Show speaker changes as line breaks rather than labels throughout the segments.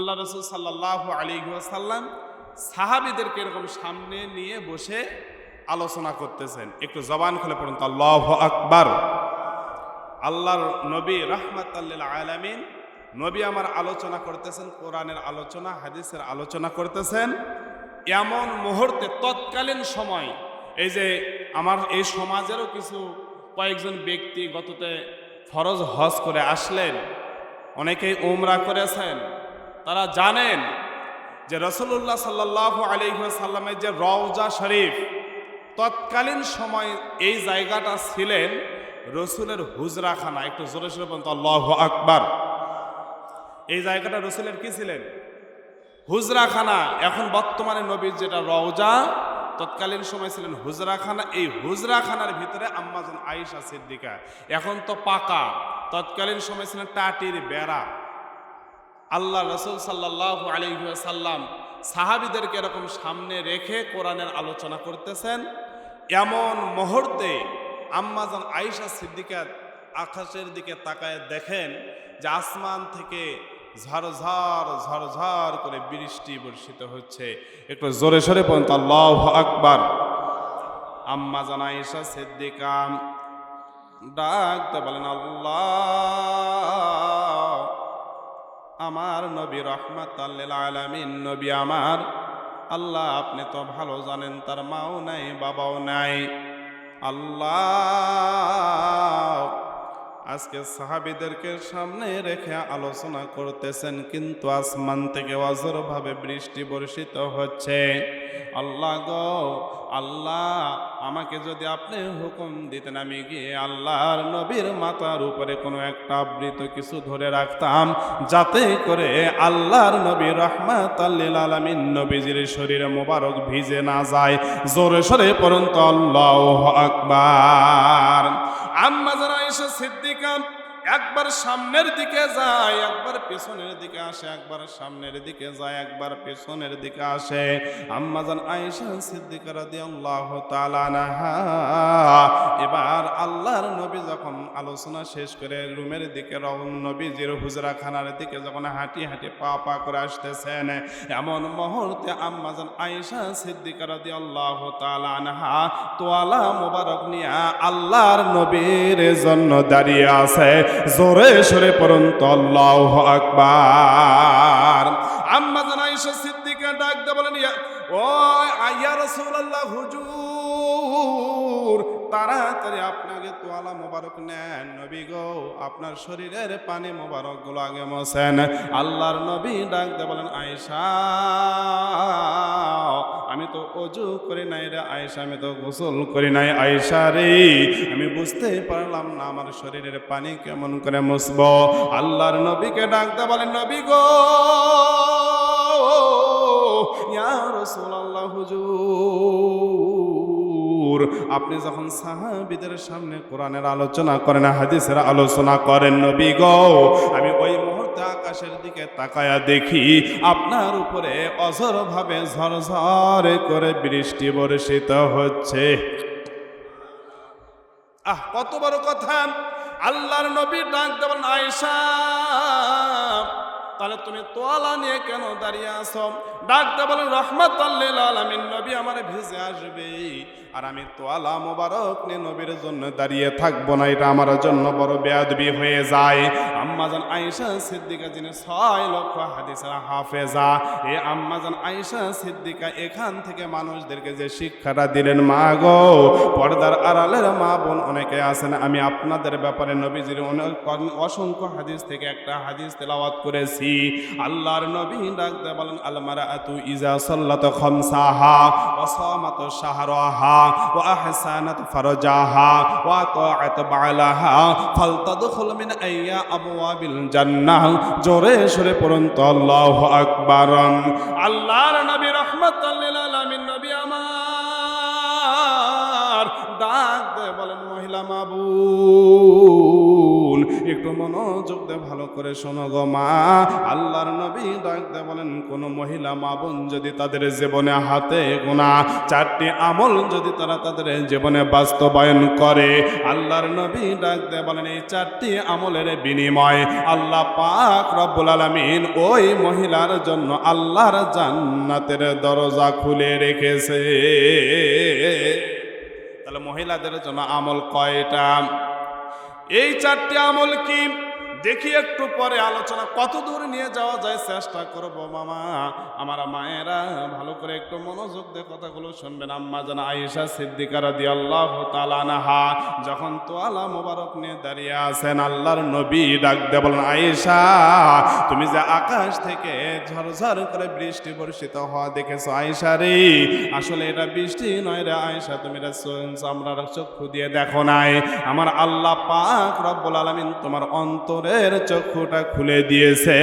আল্লাহ রসুল সাল্লাহ আলী সাল্লাম সাহাবিদেরকে এরকম সামনে নিয়ে বসে আলোচনা করতেছেন। একটু জবান খুলে পড়ুন, আল্লাহ আকবার। আল্লাহর নবী রহমত আলামিন, নবী আমার আলোচনা করতেছেন, কোরআনের আলোচনা, হাদিসের আলোচনা করতেছেন। এমন মুহূর্তে, তৎকালীন সময়, এই যে আমার এই সমাজেরও কিছু কয়েকজন ব্যক্তি গততে ফরজ হজ করে আসলেন, অনেকেই উমরা করেছেন তারা জানেন যে রসুল্লাহ সাল্লাহ আলিহাসাল্লামের যে রওজা শরীফ, তৎকালীন সময় এই জায়গাটা ছিলেন রসুলের হুজরাখানা। একটু জোরে সোরে বলতো আল্লাহ আকবার। এই জায়গাটা রসুলের কি ছিলেন? হুজরাখানা। এখন বর্তমানে নবীর যেটা রওজা, তৎকালীন সময় ছিলেন হুজরাখানা। এই হুজরাখানার ভিতরে আম্মাজন আয়েশা সিদ্দিকা। এখন তো পাকা। তৎকালীন সময় ছিলেন টাটির বেড়া। আল্লাহ রসুল সাল্লাহ আলিহাসাল্লাম সাহাবিদেরকে এরকম সামনে রেখে কোরআনের আলোচনা করতেছেন। এমন মুহূর্তে আম্মাজান আয়েশা সিদ্দিকা আকাশের দিকে তাকায় দেখেন যে আসমান থেকে ঝরঝর ঝরঝর করে বৃষ্টি বর্ষিত হচ্ছে। একটু জোরে সরে পর্যন্ত আল্লাহ আকবার। আম্মা জানা আয়েশা সিদ্দিকা ডাকতে বলেন, আল্লাহ আমার নবী রহমাত আলামিন, নবী আমার। আল্লাহ, আপনি তো ভালো জানেন, তার মাও নাই, বাবাও নাই। আল্লাহ আজকে সাহাবিদেরকে সামনে রেখে আলোচনা করতেছেন, কিন্তু আসমান থেকে অজরভাবে বৃষ্টি বর্ষিত হচ্ছে। আল্লাহ গো, আল্লাহ, আমাকে যদি আপনি হুকুম দিতেন, আমি গিয়ে আল্লাহর নবীর মাথার উপরে কোনো একটা আবৃত কিছু ধরে রাখতাম, যাতে করে আল্লাহর নবী রহমাত আল্লিল আলমিন নবীজির শরীরে মোবারক ভিজে না যায়। জোরে সরে পরন্ত আল্লাহ আকবার। আম্মা যারা এসে সিদ্দিকা একবার সামনের দিকে যায়, একবার পেছনের দিকে আসে, একবার সামনের দিকে যায়, একবার পেছনের দিকে আসে। আম্মাজান আয়েশা সিদ্দিকা রাদিয়াল্লাহু তাআলা আনহা। এবার আল্লাহর নবী যখন আলোচনা শেষ করে রুমের দিকে রওন নবীজির হুজরাখানার দিকে যখন হাঁটি হাঁটি পা পা করে আসতেছেন, এমন মুহূর্তে আম্মাজান আয়েশা সিদ্দিকা রাদিয়াল্লাহু তাআলা আনহা তোয়ালা মোবারক নিয়া আল্লাহর নবীর জন্য দাঁড়িয়ে আছে। জোরে সরে পরন্ত আল্লাহ আকবার। আম্মা জানাইশা সিদ্দিকা ডাক দে বলেন ও আইয়া রাসূলুল্লাহ, হুজুর তাড়াতাড়ি আপনাকে তোয়ালা মোবারক নেন। নবী গো, আপনার শরীরের পানি মোবারকগুলো আগে মোছেন। আল্লাহর নবী ডাক দে বলেন, আয়েশা, আমি তো অজু করি নাই রে আয়েশা, আমি তো গোসল করি নাই আয়েশা রে। আমি বুঝতে পারলাম না আমার শরীরের পানি কেমন করে মুছব। আল্লাহর নবীকে ডাকতে বলেন, নবী গো, ইয়া রাসূলুল্লাহ, হুজুর আপনি যখন সাহাবীদের সামনে কোরআনের আলোচনা করেন, হাদিসের আলোচনা করেন, নবী গো, আমি ওই মুহূর্তে আকাশের দিকে তাকায়া দেখি আপনার উপরে অঝরভাবে ঝরঝর করে বৃষ্টি বর্ষিত হচ্ছে। আহ, কত বড় কথা। আল্লাহর নবী ডাক দেবেন আয়েশা, তাহলে তুমি তোয়ালা নিয়ে কেন দাঁড়িয়ে আছো? ডাকতে বলেন রহমত আলামিন, নবী আমার ভিজে আসবে। আর আমি তোয়ালা মোবারক নবীর জন্য দাঁড়িয়ে থাকব না, এটা আমার জন্য বড় বেয়াদবি হয়ে যায়। আম্মাজান আয়েশা সিদ্দিকা, যিনি ছয় লক্ষ হাদিসের হাফেজা এই আম্মাজান আয়েশা সিদ্দিকা, এখান থেকে মানুষদেরকে যে শিক্ষাটা দিলেন, মা গো, পর্দার আড়ালের মা বোন অনেকে আছেন, আমি আপনাদের ব্যাপারে নবীজির অসংখ্য হাদিস থেকে একটা হাদিস তেলাওয়াত করেছি। আল্লাহর নবী ডাকতে বলেন আলমারা আতু ইজা সাল্লাত খামসাহা ওয়া সামাত শাহরাহা ওয়া আহসানাত ফারজাহা ওয়া তাআত বালাহা ফালতাদখুল মিন আইয়া আবওয়াবিল জান্নাহ জোরে সরে পড়ুন তো আল্লাহু আকবার। আল্লাহর নবী রাহমাতাল লিল আলামিন, নবী আমার। ডাক বলেন, মহিলা মাবুন একটু মনোযোগ দিয়ে ভালো করে শোনো গো মা। আল্লাহর নবী ডাকতে বলেন, কোন মহিলা মা বোন যদি তাদের জীবনে হাতে গোনা, চারটি আমল যদি তারা তাদের জীবনে বাস্তবায়ন করে, আল্লাহর নবী ডাকতে বলেন, এই চারটি আমলের বিনিময় আল্লাহ পাক রব্বুল আলামিন ওই মহিলার জন্য আল্লাহর জান্নাতের দরজা খুলে রেখেছে। তাহলে মহিলাদের জন্য আমল কয়টা? এই চারটি আমল কি? দেখি একটু পরে আলোচনা, কত দূর নিয়ে যাওয়া যায় চেষ্টা করব মামা। আমার মায়েরা ভালো করে একটু মনোযোগ দিয়ে কথাগুলো শুনবেন। আম্মা জানা আয়েশা সিদ্দিকা রাদিয়াল্লাহু তাআলা আনহা যখন তোয়ালা মোবারক নিয়ে দাঁড়িয়ে আছেন, আল্লাহর নবী ডাক দিয়ে বলেন, আয়েশা, তুমি যে আকাশ থেকে ঝরঝর করে বৃষ্টি বর্ষিত হওয়া দেখেছ আয়েশা রে। আসলে এটা বৃষ্টি নয় রে আয়েশা, তুমি এটা চামড়ার চক্ষু দিয়ে দেখো নাই। আমার আল্লাহ পাক রব্বুল আলামিন তোমার অন্তরের চক্ষুটা খুলে দিয়েছে।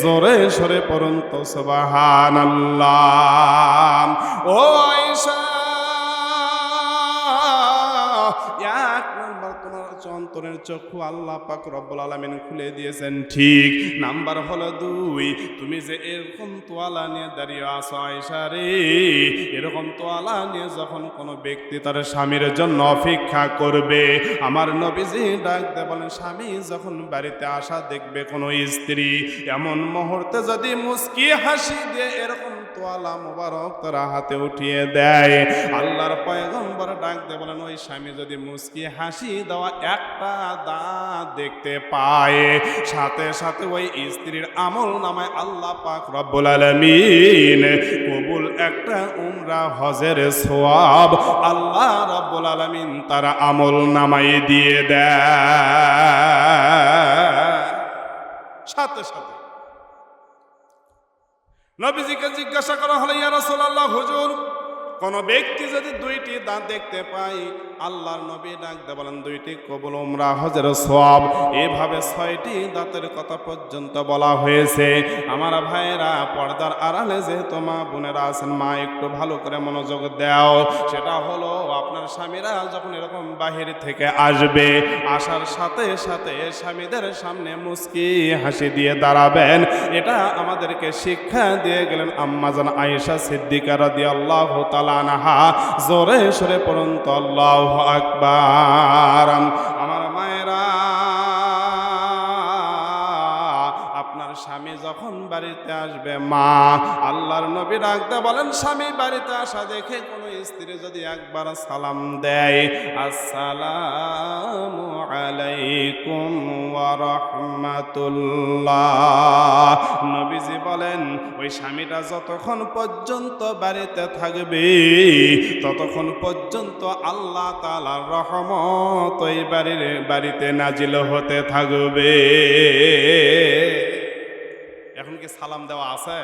জোরে সরে পরন্ত সবাহান ও আয়েশা! অন্তরের চক্ষু আল্লাহ পাক রব্বুল আলামিন খুলে দিয়েছেন। ঠিক নাম্বার হলো দুই, তুমি যে এরকম তোয়ালা নিয়ে দাঁড়িয়ে আসো আয়সা রে, এরকম তোয়ালা নিয়ে যখন কোনো ব্যক্তি তার স্বামীর জন্য অপেক্ষা করবে, আমার নবীজি ডাকতে বলেন, স্বামী, যখন বাড়িতে আসা দেখবে কোনো স্ত্রী, এমন মুহূর্তে যদি মুস্কি হাসি দিয়ে এরকম তোয়ালা মোবারক তারা হাতে উঠিয়ে দেয়। আল্লাহর পয়গম্বর ডাক ডাকতে বলেন, ওই স্বামী যদি মুস্কি হাসি দেওয়া একটা দাঁত দেখতে পায়, সাথে সাথে ওই স্ত্রীর আমল নামায় আল্লাহ পাক রব্বুল আলামিন কবুল একটা উমরা হজের সোয়াব আল্লাহ রব্বুল আলামিন তারা আমল নামাই দিয়ে দেয়। সাথে সাথে নবীজিকে জিজ্ঞাসা করা হলো ইয়া রাসূলুল্লাহ হুজুর কোন ব্যক্তি যদি দুইটি দাঁত দেখতে পায়, আল্লাহর নবী ডাকতে বলেন, দুইটি কবুল, উমরা, হজের সব এভাবে ছয়টি দাঁতের কথা পর্যন্ত বলা হয়েছে। আমার ভাইয়েরা, পর্দার আড়ালে যেহেতু মা বোনেরা আছেন, মা একটু ভালো করে মনোযোগ দাও। সেটা হলো, আপনার স্বামীরা যখন এরকম বাহির থেকে আসবে, আসার সাথে সাথে স্বামীদের সামনে মুস্কি হাসি দিয়ে দাঁড়াবেন। এটা আমাদেরকে শিক্ষা দিয়ে গেলেন আম্মাজান আয়েশা সিদ্দিকা রাদিয়াল্লাহু আনহা জোরে সরে পড়ন্ত আল্লাহু আকবার। আমার মায়েরা, আপনার স্বামী যখন বাড়িতে আসবে, মা, আল্লাহর নবী ডাকতে বলেন, স্বামী, বাড়িতে আসা দেখে কোনো স্ত্রী যদি একবার সালাম দেয়, আসসালামু আলাইকুম ওয়া রাহমাতুল্লাহ। ওই স্বামীটা যতক্ষণ পর্যন্ত বাড়িতে থাকবে, ততক্ষণ পর্যন্ত আল্লাহ তাআলার রহমত ওই বাড়ির, বাড়িতে নাজিল হতে থাকবে। এখন কি সালাম দেওয়া আছে?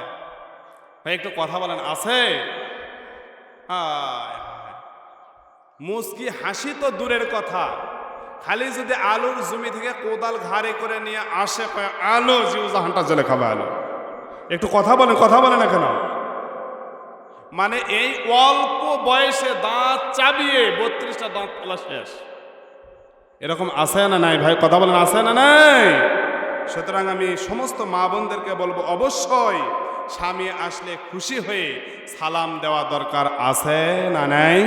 ভাই, একটু কথা বলেন, আছে? হায়। হাসি তো দূরের কথা। খালি যদি আলুর জমি থেকে কোদাল ঘাড়ে করে নিয়ে আসে আলো, জিউ জাহানটা জলে খাবে, আলো। একটু কথা বলেন কথা বলেন না কেন? মানে এই অল্প বয়সে দাঁত চাবিয়ে বত্রিশটা দাঁত তোলা শেষ। এরকম আছে না নাই? ভাই কথা বলেন আছে না নাই? সুতরাং আমি সমস্ত মা বোনদেরকে বলব অবশ্যই স্বামী আসলে খুশি হয়ে সালাম দেওয়া দরকার আছে না নাই?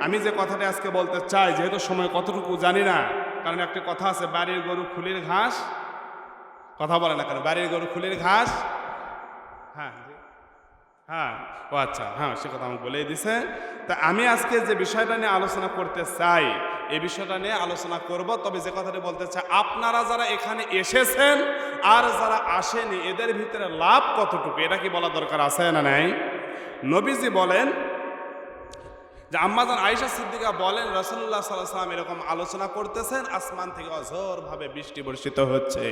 আমি যে কথাটা আজকে বলতে চাই যেহেতু সময় কতটুকু জানি না কারণ একটা কথা আছে বাড়ির গরু খুলির ঘাস। কথা বলে না কেন? বাড়ির গরু খুলির ঘাস। হ্যাঁ হ্যাঁ ও আচ্ছা হ্যাঁ সে কথা আমাকে বলেই দিছে। তা আমি আজকে যে বিষয়টা নিয়ে আলোচনা করতে চাই, এই বিষয়টা নিয়ে আলোচনা করব, তবে যে কথাটি বলতে চাই, আপনারা যারা এখানে এসেছেন আর যারা আসেনি, এদের ভিতরে লাভ কতটুকু? এটা কি বলা দরকার আছে না নাই? নবীজি বলেন যে আম্মাজান আয়েশা সিদ্দিকা বলেন রসুল্লাহ সাল্লাম এরকম আলোচনা করতেছেন, আসমান থেকে অঝোরভাবে বৃষ্টি বর্ষিত হচ্ছে।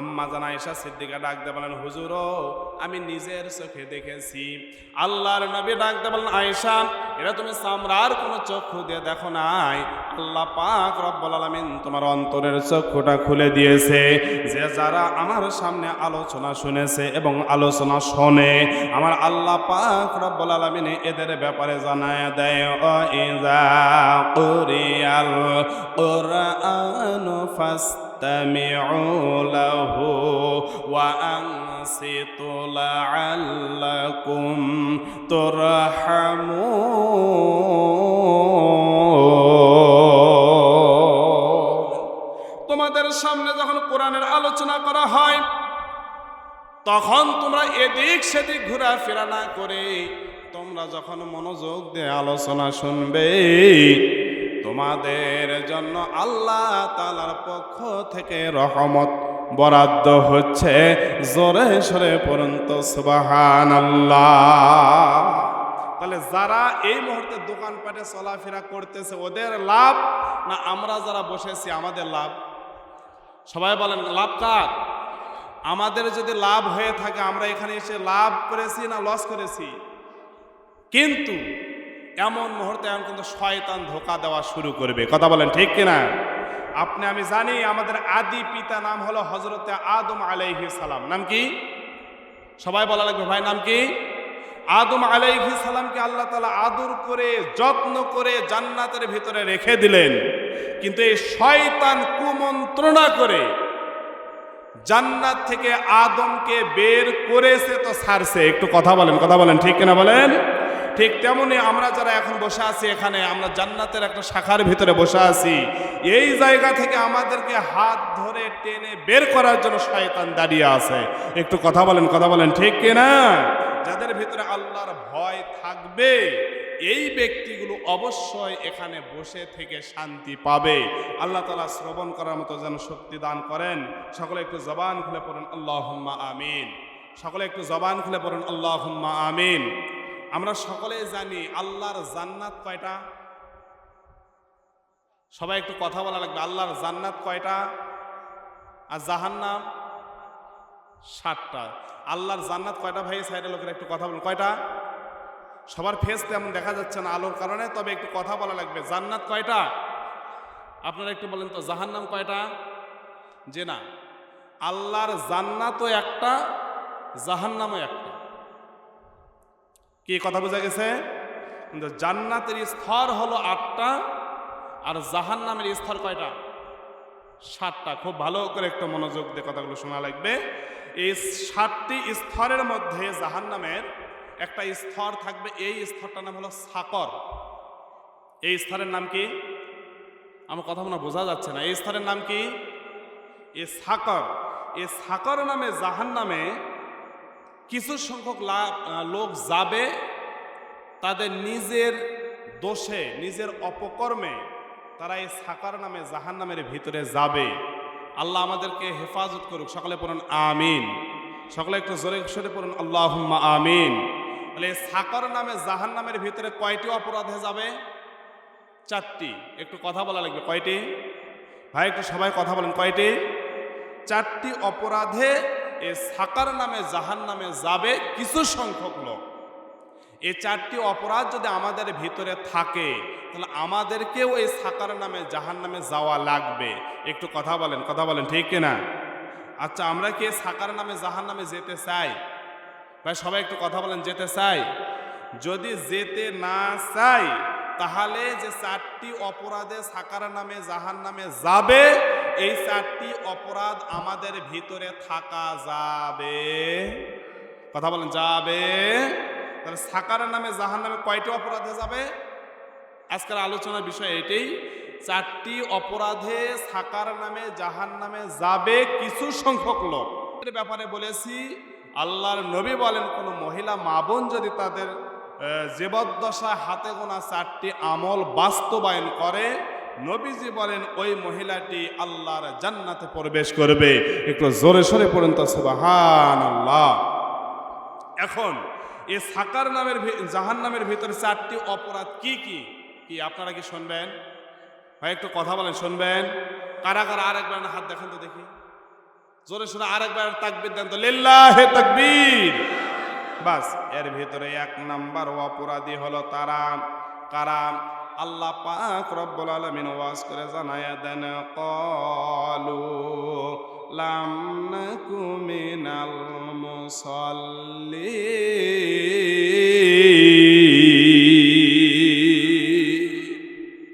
আম্মাজান আয়েশা সিদ্দিকা ডাকতে বলেন হুজুর আমি নিজের চোখে দেখেছি। আল্লাহর নবী ডাকতে বলেন, আয়েশা এটা তুমি সামরার কোনো চক্ষু দিয়ে দেখো নাই। আল্লাহ পাক রব্বুল আলামিন তোমার অন্তরের চক্ষুটা খুলে দিয়েছে। যে যারা আমার সামনে আলোচনা শুনেছে এবং আলোচনা শোনে, আমার আল্লাহ পাক রব্বুল আলামিন এদের ব্যাপারে জানায় দেয়, ও ইজা কুরিয়াল কুরআন ফাস্তামিউ লাহু ওয়া আনসিতু লাআল্লাকুম তোমাদের সামনে যখন কোরআনের আলোচনা করা হয়, তখন তোমরা এদিক সেদিক ঘোরাফেরা না করে তোমরা যখন মনোযোগ দিয়ে আলোচনা শুনবে, তোমাদের জন্য আল্লাহ তালার পক্ষ থেকে রহমত বরাদ্দ হচ্ছে জোরে সরে পর্যন্ত সুবাহান আল্লাহ তাহলে যারা এই মুহূর্তে দোকানপাটে চলাফেরা করতেছে, ওদের লাভ না আমরা যারা বসেছি, আমাদের লাভ? সবাই বলেন, লাভ কার? আমাদের যদি লাভ হয়ে থাকে, আমরা এখানে এসে লাভ করেছি না লস করেছি? কিন্তু এমন মুহূর্তে এখন কিন্তু শয়তান ধোকা দেওয়া শুরু করবে। কথা বলেন, ঠিক কিনা? আপনি, আমি জানি আমাদের আদি পিতা নাম হলো হজরতে আদম আলাইহি সালাম। নাম কি? সবাই বলা লাগবে, ভাই, নাম কি? আদম আলাইহি সালামকে আল্লাহ তালা আদর করে, যত্ন করে জান্নাতের ভিতরে রেখে দিলেন। কিন্তু এই শয়তান কুমন্ত্রণা করে জান্নাত থেকে আদমকে বের করেছে তো ছাড়ছে। একটু কথা বলেন কথা বলেন, ঠিক কিনা বলেন? ঠিক তেমনি আমরা যারা এখন বসে আছি এখানে, আমরা জান্নাতের একটা শাখার ভিতরে বসে আছি। এই জায়গা থেকে আমাদেরকে হাত ধরে টেনে বের করার জন্য শয়তান দাঁড়িয়ে আছে। একটু কথা বলেন কথা বলেন, ঠিক কিনা? যাদের ভিতরে আল্লাহর ভয় থাকবে এই ব্যক্তিগুলো অবশ্যই এখানে বসে থেকে শান্তি পাবে। আল্লাহ তালা শ্রবণ করার মতো যেন শক্তি দান করেন। সকলে একটু জবান খুলে পড়েন আল্লাহ আমিন। সকলে একটু জবান খুলে পড়েন আল্লাহ আমিন। আমরা সকলে জানি আল্লাহর জান্নাত কয়টা? সবাই একটু কথা বলা লাগবে, আল্লাহর জান্নাত কয়টা? আর জাহান্নাম ষাটটা আল্লাহর জান্নাত কয়টা ভাই? সাইডের লোকের একটু কথা বলুন, কয়টা? সবার ফেস তেমন দেখা যাচ্ছে না আলোর কারণে, তবে একটু কথা বলা লাগবে। জান্নাত কয়টা? আপনারা একটু বলেন তো, জাহান্নাম কয়টা? যে না। আল্লাহর জান্নাতও একটা, জাহান্নামও একটা। কি কথা বোঝা গেছে? জান্নাতের স্তর হলো আটটা, আর জাহান্নামের স্তর কয়টা? সাতটা। খুব ভালো করে একটু মনোযোগ দিয়ে কথাগুলো শোনা লাগবে। এই সাতটি স্তরের মধ্যে জাহান্নামের একটা স্তর থাকবে, এই স্তরটার নাম হলো সাকর। এই স্তরের নাম কি? আমার কথা মনে বোঝা যাচ্ছে না। এই স্তরের নাম কি? এ সাকর। এ সাকর নামে, জাহান নামে কিছু সংখ্যক লোক যাবে, তাদের নিজের দোষে, নিজের অপকর্মে তারা এই সাকার নামে, জাহান নামের ভিতরে যাবে। আল্লাহ আমাদেরকে হেফাজত করুক। সকলে পড়ুন, আমিন। সকলে একটু জোরে সরে পড়ুন আল্লাহ আমিন। তাহলে সাকার নামে জাহান নামের ভিতরে কয়টি অপরাধে যাবে? চারটি। একটু কথা বলা লাগবে, কয়টি? ভাই, একটু সবাই কথা বলেন, কয়টি? চারটি অপরাধে এ সাকার নামে জাহান নামে যাবে কিছু সংখ্যক লোক। এই চারটি অপরাধ যদি আমাদের ভিতরে থাকে, তাহলে আমাদেরকেও এই সাকার নামে জাহান নামে যাওয়া লাগবে। একটু কথা বলেন কথা বলেন, ঠিক কিনা? আচ্ছা আমরা কি সাকার নামে জাহান নামে যেতে চাই? ভাই, সবাই একটু কথা বলেন, যেতে চাই? যদি যেতে না চাই, তাহলে যে চারটি অপরাধে সাকার নামে জাহান নামে যাবে, এই চারটি অপরাধ আমাদের ভিতরে থাকা যাবে। কথা বলেন, যাবে। তাহলে সাকার নামে জাহান নামে কয়টি অপরাধে যাবে? আজকের আলোচনার বিষয় এটাই, চারটি অপরাধে সাকার নামে জাহান নামে যাবে কিছু সংখ্যক লোক। ব্যাপারে বলেছি আল্লাহর নবী বলেন, কোন মহিলা মা বোন যদি তাদের জীবদ্দশায় হাতে গোনা চারটি আমল বাস্তবায়ন করে, নবীজি বলেন, ওই মহিলাটি আল্লাহর জান্নাতে প্রবেশ করবে। একটু জোরে সোরে পড়েন তো সুবাহান আল্লাহ এখন, এই সাকার নামের জাহান নামের ভিতরে চারটি অপরাধ কি কি? কি, আপনারা কি শুনবেন? ভাই, একটু কথা বলেন, শুনবেন? কারা কারা আরেকবার হাত দেখেন তো দেখি। জোরে শুনে আরেকবার তাকবির দেন তো, লিল্লাহে তাকবীর। বাস, এর ভিতরে এক নাম্বার অপরাধী হলো তারা। কারা আল্লাহ পাক রব্বুল আলামিন ওয়াজ করে জানায়া দেন, কলু লাম নাকু মিনাল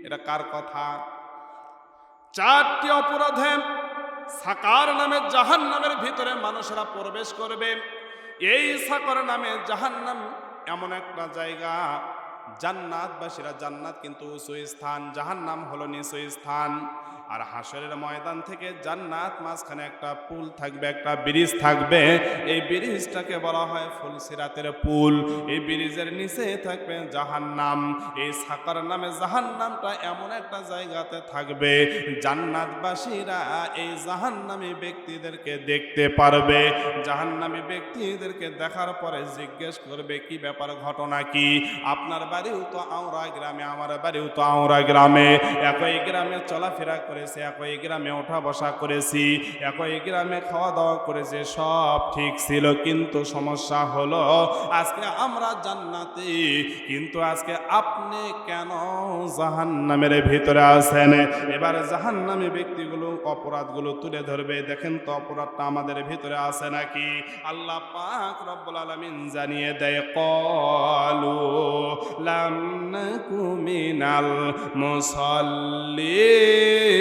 এটা কার কথা? চারটি অপরাধে সাকার নামে জাহান নামের ভিতরে মানুষরা প্রবেশ করবে। এই সাকার নামে জাহান নাম এমন একটা জায়গা। জান্নাতবাসীরা জান্নাত কিন্তু উঁচু স্থান। জাহান নাম হল নিচু স্থান। আর হাসরের ময়দান থেকে জান্নাত মাঝখানে একটা পুল থাকবে, একটা ব্রিজ থাকবে। এই ব্রিজটাকে বলা হয় ফুলসিরাতের পুল। এই ব্রিজের নিচে থাকবে জাহান্নাম। এই সাকার নামে জাহান্নামটা এমন একটা জায়গাতে থাকবে, জান্নাতবাসীরা এই জাহান্নামী ব্যক্তিদেরকে দেখতে পারবে। জাহান্নামী ব্যক্তিদেরকে দেখার পরে জিজ্ঞেস করবে, কি ব্যাপার, ঘটনা কি? আপনার বাড়িও তো আওরা গ্রামে, আমার বাড়িও তো আওরা গ্রামে। একই গ্রামে চলাফেরা করেছে, একই গ্রামে ওঠা বসা করেছি, একই গ্রামে খাওয়া দাওয়া করেছে, সব ঠিক ছিল। কিন্তু সমস্যা হলো, আজকে আমরা জান্নাতে, কিন্তু আজকে আপনি কেন জাহান্নামের ভিতরে আছেন? এবার জাহান্নামী ব্যক্তিগুলো অপরাধগুলো তুলে ধরবে। দেখেন তো অপরাধটা আমাদের ভিতরে আছে নাকি? আল্লাহ পাক রব্বুল আলামিন জানিয়ে দেয়, কলু লাম নাকু মিনাল মুসাল্লিন।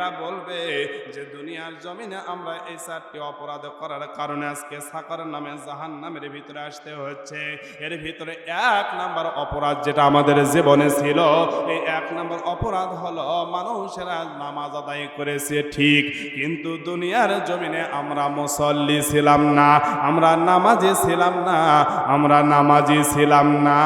তারা বলবে যে দুনিয়ার জমিনে আমরা এই চারটি অপরাধ করার কারণে আজকে সাকার নামে জাহান নামের ভিতরে আসতে হচ্ছে। এর ভিতরে এক নাম্বার অপরাধ যেটা আমাদের জীবনে ছিল, এই এক নাম্বার অপরাধ হলো মানুষেরা নামাজ আদায় করেছে ঠিক, কিন্তু দুনিয়ার জমিনে আমরা মুসল্লি ছিলাম না, আমরা নামাজি ছিলাম না, আমরা নামাজি ছিলাম না।